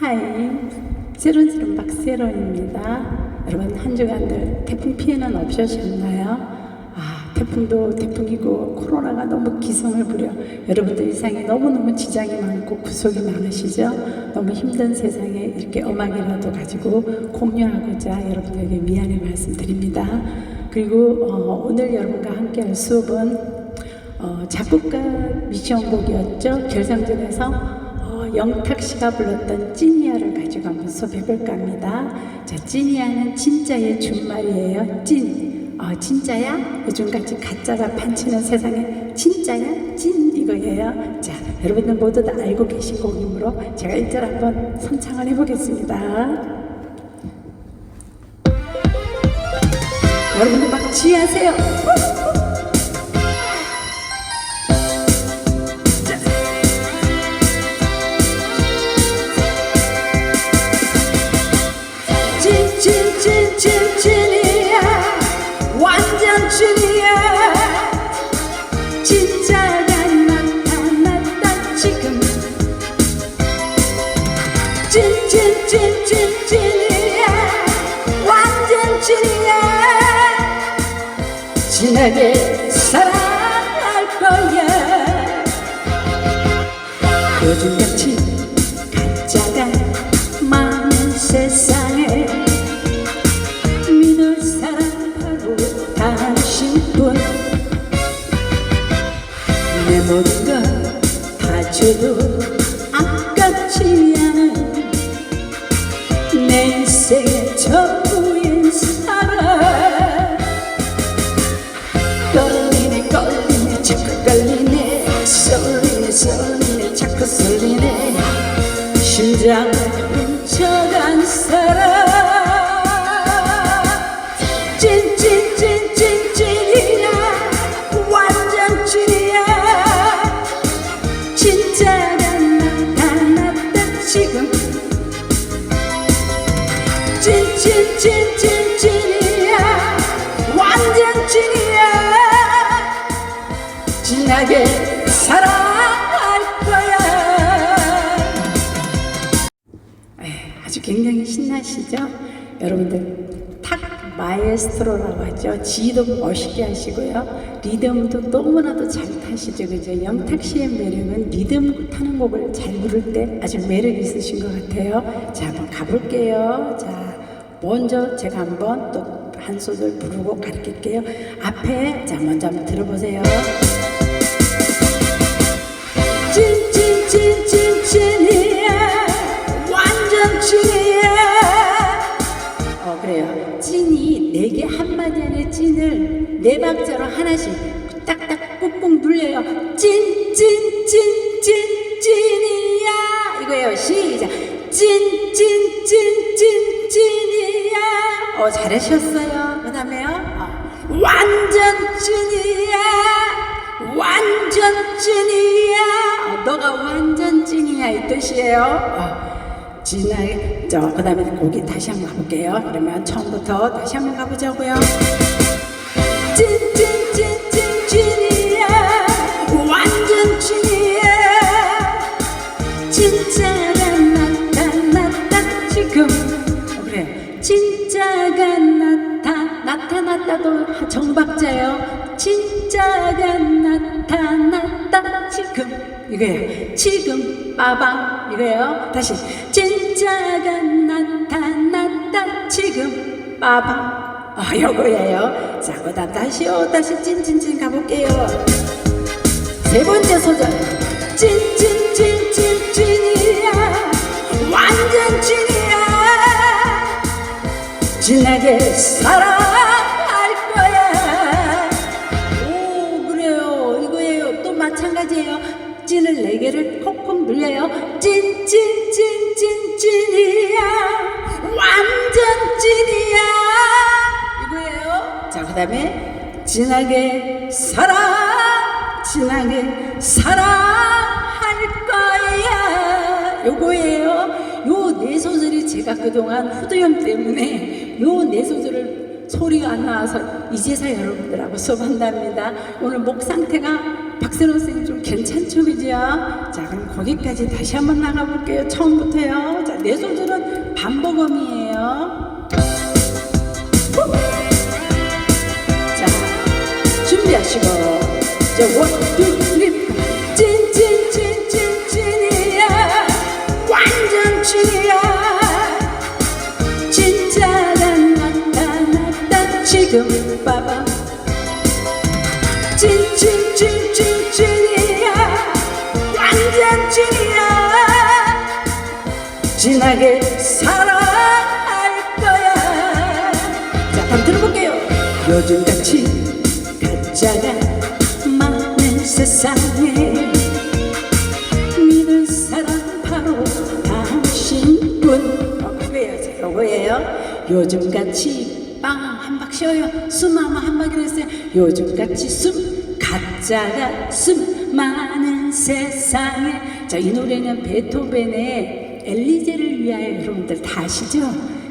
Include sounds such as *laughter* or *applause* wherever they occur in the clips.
하이, 세론세론 박세론입니다. 여러분 한 주간들 태풍 피해는 없으셨나요? 아, 태풍도 태풍이고 코로나가 너무 기승을 부려 여러분들 일상에 너무너무 지장이 많고 구속이 많으시죠? 너무 힘든 세상에 이렇게 음악이라도 가지고 공유하고자 여러분에게 미안의 말씀 드립니다. 그리고 어, 오늘 여러분과 함께할 수업은 어, 작곡가 미션곡이었죠. 결상전에서 어, 영탁 씨가 불렀던 찐이야를 가지고 한번 수업해볼까 합니다. 자, 찐이야는 진짜의 준말이에요. 찐. 어, 진짜야? 요즘같이 가짜가 판치는 세상에 진짜야? 찐 이거예요. 자, 여러분들 모두 다 알고 계신 곡이므로 제가 1절 한번 선창을 해보겠습니다. 여러분들 막 지휘하세요. 진 쏠리네 자꾸 쏠리네 심장을 훔쳐간 사람. 진짜가 나타났다 지금. 사랑 굉장히 신나시죠? 여러분들 탁 마에스트로라고 하죠. 지도 멋있게 하시고요. 리듬도 너무나도 잘 타시죠. 그죠? 영탁 씨의 매력은 리듬 타는 곡을 잘 부를 때 아주 매력 있으신 것 같아요. 자, 한번 가볼게요. 자, 먼저 제가 한번 또 한 소절 부르고 가르칠게요. 앞에, 자, 먼저 한번 들어보세요. 찐찐찐찐찐이야 완전 찐 네 박자로 하나씩 딱딱 꾹꾹 눌려요. 찐 찐 찐 찐찐 찐이야. 이거예요. 시작. 찐찐찐 찐 찐 찐이야. 어 잘하셨어요. 그 다음에요 어, 완전 찐이야. 완전 찐이야. 어, 너가 완전 찐이야. 이 뜻이에요. 어, 진하게. 저 그 다음에 거기 다시 한번 가볼게요. 그러면 처음부터 다시 한번 가보자고요. 나타났다도 정박자예요. 진짜가 나타났다 지금 이거예요. 지금 빠방 이거예요. 다시 진짜가 나타났다 지금 빠방 아 요거예요. 자 그다음 다시요. 다시 찐찐찐 가볼게요. 세 번째 소절 찐찐찐찐 찐이야 완전 찐이야 진하게 사랑 개를 콕콕 눌려요. 찐, 찐, 찐, 찐, 찐이야. 완전 찐이야. 이거예요. 자, 그 다음에 진하게 사랑, 진하게 사랑할 거야. 요거예요. 요 네 소절이 제가 그동안 후두염 때문에 요 네 소절을 소리가 안 나와서 이제서 여러분들하고 수업한답니다. 오늘 목 상태가 박세론 선생님 좀 괜찮죠, 그죠? 자, 그럼 거기까지 다시 한번 나가볼게요. 처음부터요. 자, 네 손들은 반복음이에요. 후! 자, 준비하시고. 자, 원, 투, 쓰 찐이야 진하게 사랑할 거야. 자 한번 들어볼게요. 요즘같이 가짜가 많은 세상에 믿을 사람 바로 당신뿐. 어, 그거예요. 자, 요거예요? 요즘같이 빵 한 박 쉬어요. 숨 아마 한 박이라 했어요. 요즘같이 숨 가짜가 숨 많은 세상에 자 이 노래는 베토벤의 엘리제를 위하여 여러분들 다 아시죠?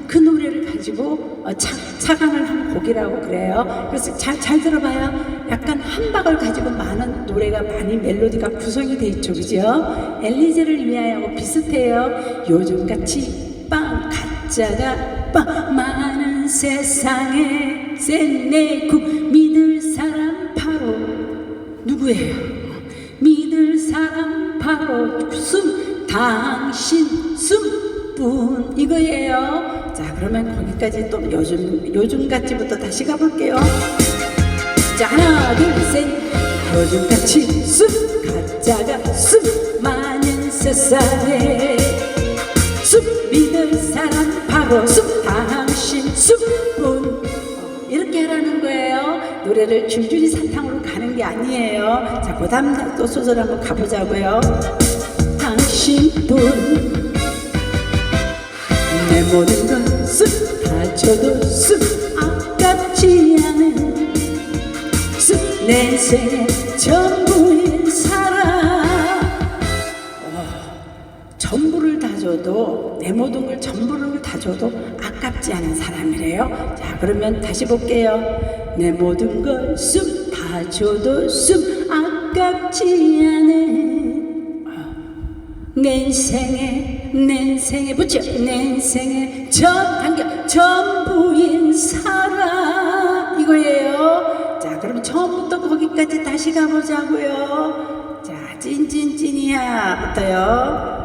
그 노래를 가지고 어, 차, 차관을 한 곡이라고 그래요. 그래서 잘, 잘 들어봐요. 약간 한 박을 가지고 많은 노래가 많이 멜로디가 구성이 돼 있죠. 그죠? 엘리제를 위하여 비슷해요. 요즘같이 빵 가짜가 빵 많은 세상에 세네구 믿을 사람 바로 누구예요? 사람 바로 숨 당신 숨뿐 이거예요. 자 그러면 거기까지 또 요즘 요즘같이부터 다시 가볼게요. 자 하나 둘셋 요즘같이 숨 가짜가 숨 많은 세상에 숨 믿을 사람 바로 숨 당신 숨뿐 이렇게 하라는 거예요. 노래를 줄줄이 사탕으로 가 는게 아니에요. 자, 그 다음 또 소절 한번 가보자고요. 당신뿐 내 모든 것을 다 줘도 습 아깝지 않은 습내 생의 전부인 사람 전부를 다 줘도 내 모든 걸 전부를 다 줘도 아깝지 않은 사람이래요. 자 그러면 다시 볼게요. 내 모든 걸쑥 다 줘도 쑥 아깝지 않은 내 인생에 내 인생에 붙여 내 인생에 전 당겨 전부인 사람 이거예요. 자 그럼 처음부터 거기까지 다시 가보자고요. 자 찐찐찐이야부터요.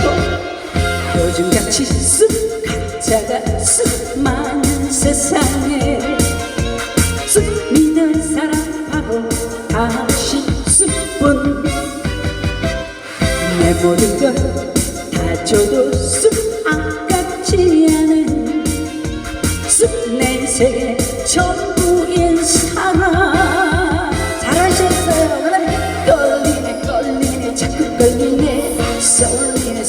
쉬고 요즘같이 쓱 가짜가 쓱 많은 세상에 쓱 믿을 사람 바로 당신 쓱뿐 내 모든 걸다 줘도 쓱 아깝지 않은 쓱내 인생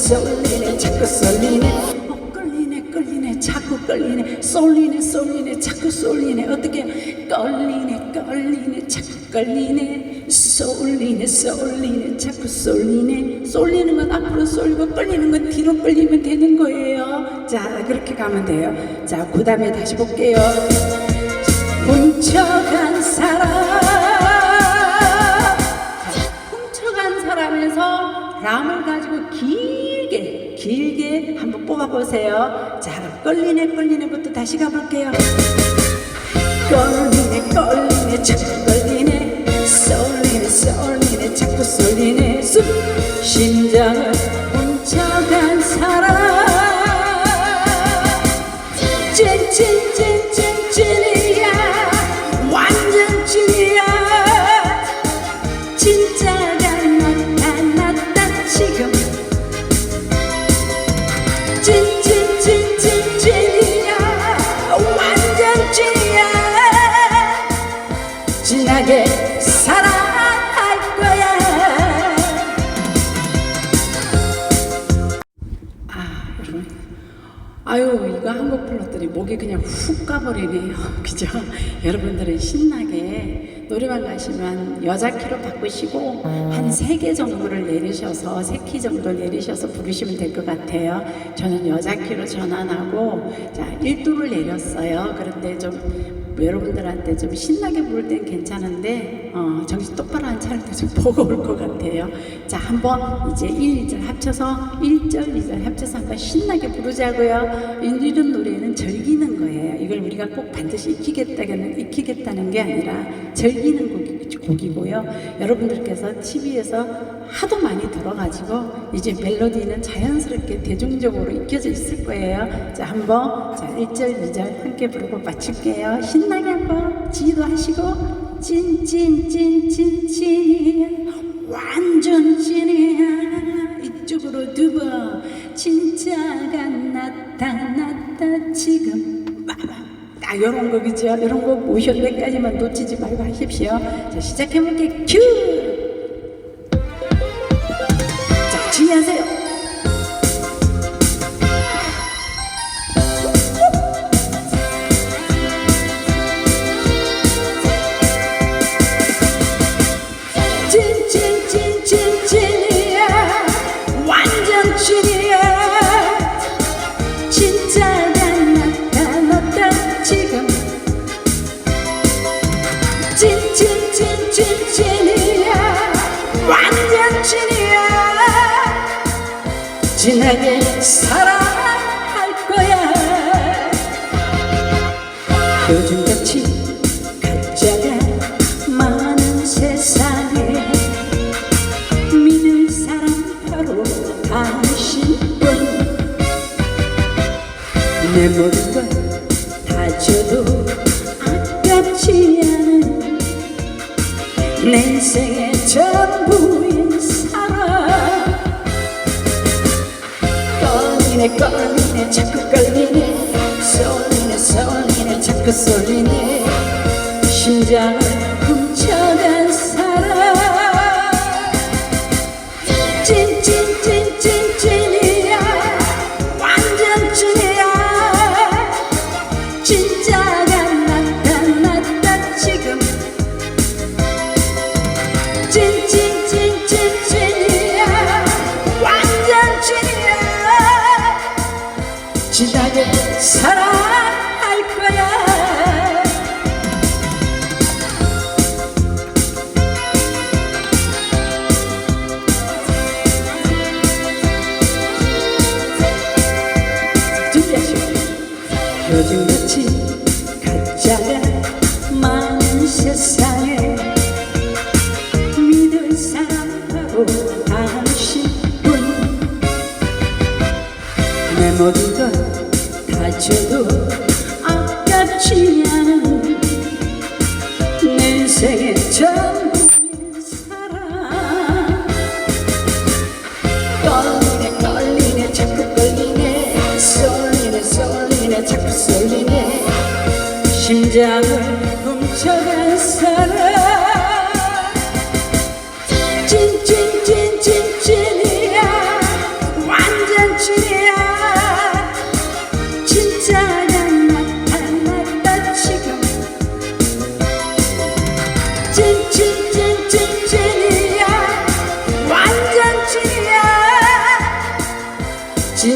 쏠리네 자꾸 쏠리네. 어, 끌리네 끌리네 자꾸 끌리네. 쏠리네 쏠리네 자꾸 쏠리네. 어떻게? 끌리네 끌리네 자꾸 끌리네. 쏠리네 쏠리네 자꾸 쏠리네. 쏠리는 건 앞으로 쏠리고 끌리는 건 뒤로 끌리면 되는 거예요. 자 그렇게 가면 돼요. 자그 다음에 다시 볼게요. 훔쳐간 사람. 훔쳐간 사람에서 람을 가지고 길게 길게 한번 뽑아보세요. 자, 끌리네 끌리네부터 다시 가볼게요. 끌리네 끌리네 자꾸 끌리네 쏠리네 쏠리네 자꾸 쏠리네 숨 심장을 훔쳐간 사람 찐찐찐찐찐 목이 그냥 훅 가버리네요. *laughs* 그죠? 여러분들은 신나게 노래방 가시면 여자 키로 바꾸시고 한 세 개 정도를 내리셔서 세 키 정도 내리셔서 부르시면 될 것 같아요. 저는 여자 키로 전환하고 자 1도를 내렸어요. 그런데 좀 여러분들한테 좀 신나게 부를 땐 괜찮은데 어, 정신 똑바로 안 차릴 때 좀 *laughs* 버거울 것 같아요. 자, 한번 이제 1, 2절 합쳐서 1절, 2절 합쳐서 한번 신나게 부르자고요. 이런 노래는 즐기는 거예요. 이걸 우리가 꼭 반드시 익히겠다는, 익히겠다는 게 아니라 즐기는 곡이, 곡이고요. 여러분들께서 TV에서 하도 많이 들어가지고 이제 멜로디는 자연스럽게 대중적으로 익혀져 있을 거예요. 자, 한번 자, 1절, 2절 함께 부르고 마칠게요. 신나게 한번 지도 하시고 찐찐찐찐 찐이야 완전 찐이야 이쪽으로 두 번 진짜가 나타났다 지금 딱 이런 거 그죠? 이런 거 오실 때까지만 놓치지 말고 하십시오. 자 시작해볼게 큐. 내 모든 걸다 줘도 아깝지 않은 내 인생의 전부인 사랑. 걸리네 걸리네 자꾸 걸리네. 쏠리네 쏠리네 자꾸 쏠리네. 심장을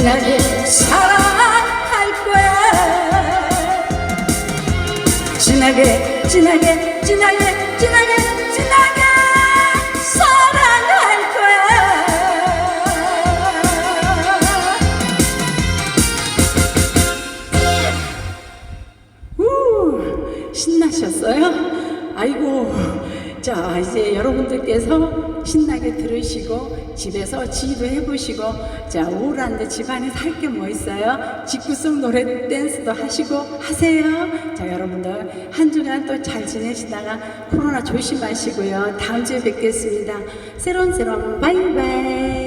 진하게 사랑할 거야. 진하게 진하게 진하게 진하게 진하게 사랑할 거야. 우 신나셨어요? 아이고 자 이제 여러분들께서 신나게 들으시고 집에서 지휘도 해보시고 자 우울한데 집안에 살 게 뭐 있어요? 직구성 노래 댄스도 하시고 하세요. 자 여러분들 한 주간 또 잘 지내시다가 코로나 조심하시고요. 다음 주에 뵙겠습니다. 새로운 새로운 바이바이